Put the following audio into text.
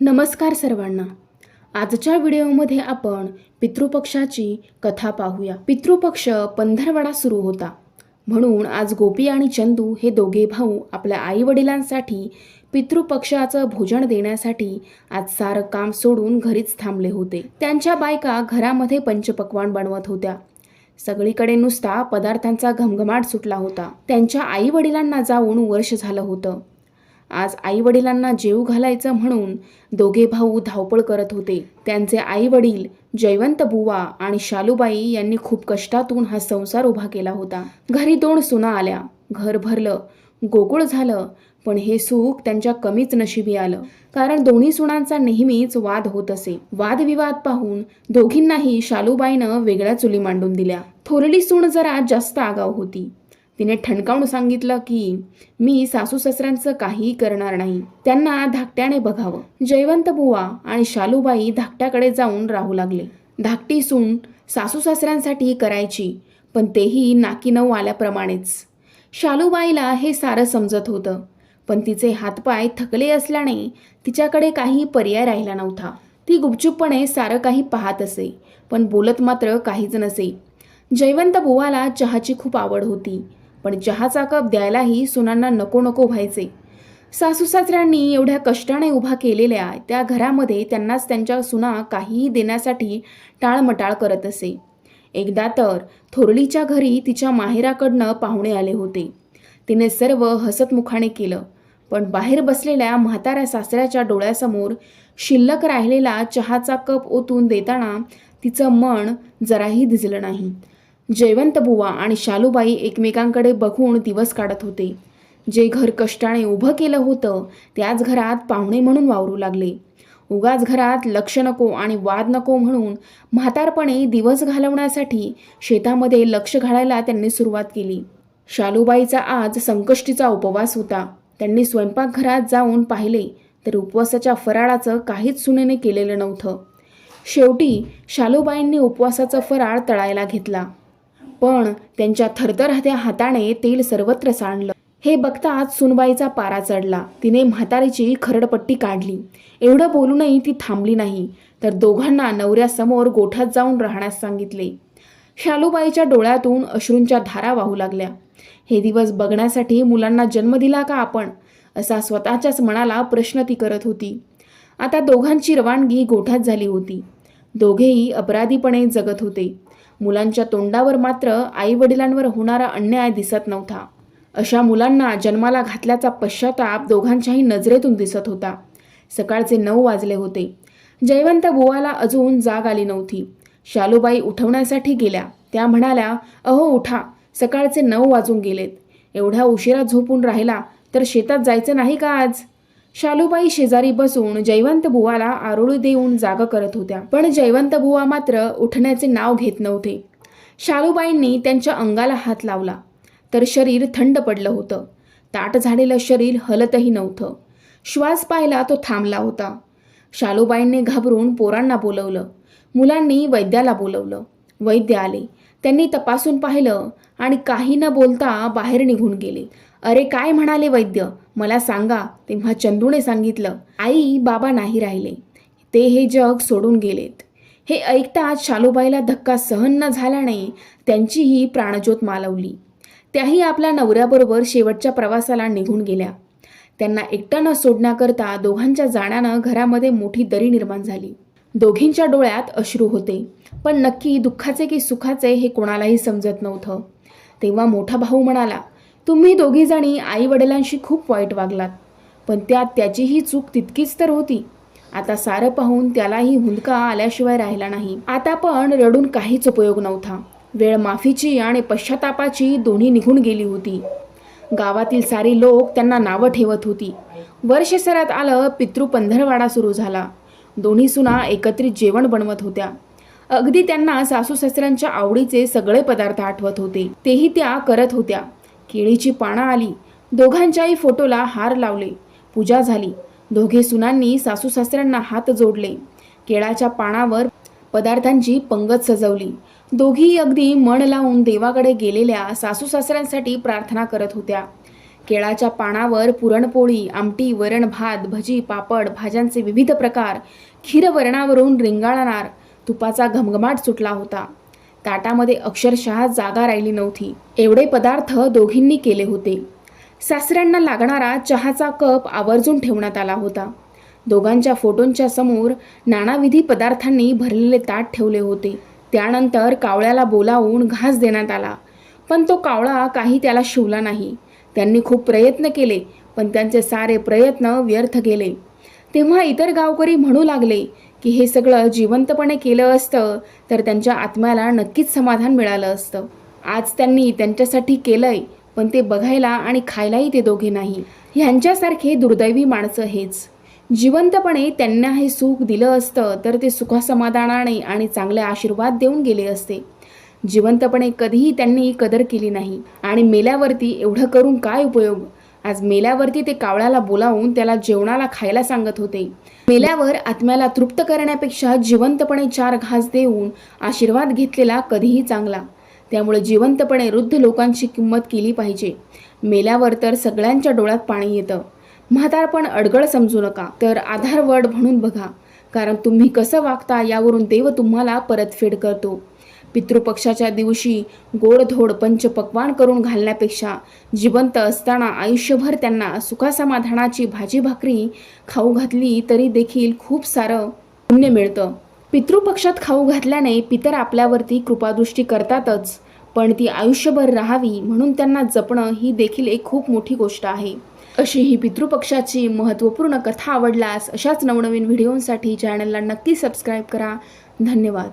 नमस्कार सर्वांना. आजच्या व्हिडिओमध्ये आपण पितृपक्षाची कथा पाहूया. पितृपक्ष पंधरवडा सुरू होता. म्हणून आज गोपी आणि चंदू हे दोघे भाऊ आपल्या आईवडिलांसाठी पितृपक्षाचं भोजन देण्यासाठी आज सारं काम सोडून घरीच थांबले होते. त्यांच्या बायका घरामध्ये पंचपक्वान बनवत होत्या. सगळीकडे नुसता पदार्थांचा घमघमाट सुटला होता. त्यांच्या आई वडिलांना जाऊन वर्ष झालं होतं. आज आई वडिलांना जेव घालायचं म्हणून दोघे भाऊ धावपळ करत होते. त्यांचे आई वडील जयवंत बुवा आणि शालूबाई यांनी खूप कष्टातून हा संसार उभा केला होता. घरी दोन सुना आल्या. घर भरलं. गोकुळ झालं. पण हे सुख त्यांच्या कमीच नशिबी आलं. कारण दोन्ही सुनांचा नेहमीच वाद होत असे. वादविवाद पाहून दोघींनाही शालूबाईनं वेगळ्या चुली मांडून दिल्या. थोरली सून जरा जास्त आगाव होती. तिने ठणकावून सांगितलं की मी सासू सासऱ्यांचं काहीही करणार नाही. त्यांना धाकट्याने बघावं. जयवंत बुवा आणि शालूबाई धाकट्याकडे जाऊन राहू लागले. धाकटी सून सासू सासऱ्यांसाठी करायची पण तेही नाकी नऊ आल्याप्रमाणेच. शालूबाईला हे सारं समजत होतं पण तिचे हातपाय थकले असल्याने तिच्याकडे काही पर्याय राहिला नव्हता. ती गुपचूपपणे सारं काही पाहत असे पण बोलत मात्र काहीच नसे. जयवंत बुवाला चहाची खूप आवड होती. पण चहाचा कप द्यायलाही सुनांना नको नको व्हायचे. सासू सासऱ्यांनी एवढ्या कष्टाने उभा केलेल्या त्या घरामध्ये त्यांनाच त्यांच्या सुना काहीही देण्यासाठी टाळमटाळ करत असे. एकदा तर थोरलीच्या घरी तिच्या माहेराकडनं पाहुणे आले होते. तिने सर्व हसतमुखाने केलं पण बाहेर बसलेल्या म्हाताऱ्या सासऱ्याच्या डोळ्यासमोर शिल्लक राहिलेला चहाचा कप ओतून देताना तिचं मन जराही दिसलं नाही. जयवंत बुवा आणि शालूबाई एकमेकांकडे बघून दिवस काढत होते. जे घर कष्टाने उभं केलं होतं त्याच घरात पाहुणे म्हणून वावरू लागले. उगाच घरात लक्ष नको आणि वाद नको म्हणून म्हातारपणे दिवस घालवण्यासाठी शेतामध्ये लक्ष घालायला त्यांनी सुरुवात केली. शालूबाईचा आज संकष्टीचा उपवास होता. त्यांनी स्वयंपाकघरात जाऊन पाहिले तर उपवासाच्या फराळाचं काहीच सुनेने केलेलं नव्हतं. शेवटी शालूबाईंनी उपवासाचा फराळ तळायला घेतला. पण त्यांच्या थरथरात्या हाताने तेल सर्वत्र सांडलं. हे बघताच सुनबाईचा पारा चढला. तिने म्हातारीची खरडपट्टी काढली. एवढं बोलूनही ती थांबली नाही. तर दोघांना नवऱ्यासमोर गोठ्यात जाऊन राहण्यास सांगितले. शालूबाईच्या डोळ्यातून अश्रूंच्या धारा वाहू लागल्या. हे दिवस बघण्यासाठी मुलांना जन्म दिला का आपण? असा स्वतःच्याच मनाला प्रश्न ती करत होती. आता दोघांची रवानगी गोठ्यात झाली होती. दोघेही अपराधीपणे जगत होते. मुलांच्या तोंडावर मात्र आई वडिलांवर होणारा अन्याय दिसत नव्हता. अशा मुलांना जन्माला घातल्याचा पश्चाताप दोघांच्याही नजरेतून दिसत होता. सकाळचे नऊ वाजले होते. जयवंत बुवाला अजून जाग आली नव्हती. शालूबाई उठवण्यासाठी गेल्या. त्या म्हणाल्या अहो उठा. सकाळचे नऊ वाजून गेलेत. एवढ्या उशिरा झोपून राहिला तर शेतात जायचं नाही का आज? शालूबाई शेजारी बसून जयवंत बुवाला आरोळी देऊन जाग करत होत्या. पण जयवंत बुवा मात्र उठण्याचे नाव घेत नव्हते. शालूबाईंनी त्यांच्या अंगाला हात लावला. तर शरीर थंड पडलं होतं. ताट झालेलं शरीर हलतही नव्हतं. श्वास पाहिला तो थांबला होता. शालूबाईंनी घाबरून पोरांना बोलवलं. मुलांनी वैद्याला बोलवलं. वैद्य आले. त्यांनी तपासून पाहिलं आणि काही न बोलता बाहेर निघून गेले. अरे काय म्हणाले वैद्य? मला सांगा तेव्हा चंदूने सांगितलं आई बाबा नाही राहिले. ते हे जग सोडून गेलेत. हे ऐकताच शालूबाईला धक्का सहन न झाल्याने त्यांचीही प्राणज्योत मालवली. त्याही आपल्या नवऱ्याबरोबर शेवटच्या प्रवासाला निघून गेल्या. त्यांना एकटं न सोडण्याकरता दोघांच्या जाण्यानं घरामध्ये मोठी दरी निर्माण झाली. दोघींच्या डोळ्यात अश्रू होते पण नक्की दुःखाचे की सुखाचे हे कोणालाही समजत नव्हतं. तेव्हा मोठा भाऊ म्हणाला तुम्ही दोघीजणी आईवडिलांशी खूप वाईट वागलात. पण त्यात त्याचीही चूक तितकीच तर होती. आता सारं पाहून त्यालाही हुंदका आल्याशिवाय राहिला नाही. आता पण रडून काहीच उपयोग नव्हता. वेळ माफीची आणि पश्चातापाची दोन्ही निघून गेली होती. गावातील सारी लोक त्यांना नावं ठेवत होती. वर्षसरात आलं पितृ पंधरवाडा सुरू झाला. दोन्ही सुना एकत्रित जेवण बनवत होत्या. अगदी त्यांना सासू सासऱ्यांच्या आवडीचे सगळे पदार्थ आठवत होते. तेही त्या करत होत्या. केळीची पानं आली. दोघांच्याही फोटोला हार लावले. पूजा झाली. दोघे सुनांनी सासू सासऱ्यांना हात जोडले. केळाच्या पानावर पदार्थांची पंगत सजवली. दोघी अगदी मन लावून देवाकडे गेलेल्या सासू सासऱ्यांसाठी प्रार्थना करत होत्या. केळाच्या पानावर पुरणपोळी आमटी वरण भात भजी पापड भाज्यांचे विविध प्रकार खीरवरणावरून रिंगाळणार तुपाचा घमघमाट सुटला होता. ताटामध्ये अक्षरशः जागा राहिली नव्हती. एवढे पदार्थ दोघींनी केले होते. सासऱ्यांना लागणारा चहाचा कप आवर्जून ठेवण्यात आला होता. दोघांच्या फोटोंच्या समोर नानाविधी पदार्थांनी भरलेले ताट ठेवले होते. त्यानंतर कावळ्याला बोलावून घास देण्यात आला. पण तो कावळा काही त्याला शिवला नाही. त्यांनी खूप प्रयत्न केले पण त्यांचे सारे प्रयत्न व्यर्थ गेले. तेव्हा इतर गावकरी म्हणू लागले की हे सगळं जिवंतपणे केलं असतं तर त्यांच्या आत्म्याला नक्कीच समाधान मिळालं असतं. आज त्यांनी त्यांच्यासाठी केलंय पण ते बघायला आणि खायलाही ते दोघे नाही. ह्यांच्यासारखे दुर्दैवी माणसं हेच. जिवंतपणे त्यांना हे सुख दिलं असतं तर ते सुखासमाधानाने आणि चांगले आशीर्वाद देऊन गेले असते. जिवंतपणे कधीही त्यांनी कदर केली नाही आणि मेल्यावरती एवढं करून काय उपयोग? आज मेल्यावरती ते कावळ्याला बोलावून त्याला जेवणाला खायला सांगत होते. मेल्यावर आत्म्याला तृप्त करण्यापेक्षा जिवंतपणे चार घास देऊन आशीर्वाद घेतलेला कधीही चांगला. त्यामुळे जिवंतपणे वृद्ध लोकांची किंमत केली पाहिजे. मेल्यावर तर सगळ्यांच्या डोळ्यात पाणी येतं. म्हातारपण अडगळ समजू नका. तर आधारवड म्हणून बघा. कारण तुम्ही कसं वागता यावरून देव तुम्हाला परतफेड करतो. पितृपक्षाच्या दिवशी गोडधोड पंचपक्वान करून घालण्यापेक्षा जिवंत असताना आयुष्यभर त्यांना सुखासमाधानाची भाजी भाकरी खाऊ घातली तरी देखील खूप सारं पुण्य मिळतं. पितृपक्षात खाऊ घातल्याने पितर आपल्यावरती कृपादृष्टी करतातच पण ती आयुष्यभर राहावी म्हणून त्यांना जपणं ही देखील एक खूप मोठी गोष्ट आहे. अशी ही पितृपक्षाची महत्त्वपूर्ण कथा आवडल्यास अशाच नवनवीन व्हिडिओंसाठी चॅनलला नक्की सबस्क्राईब करा. धन्यवाद.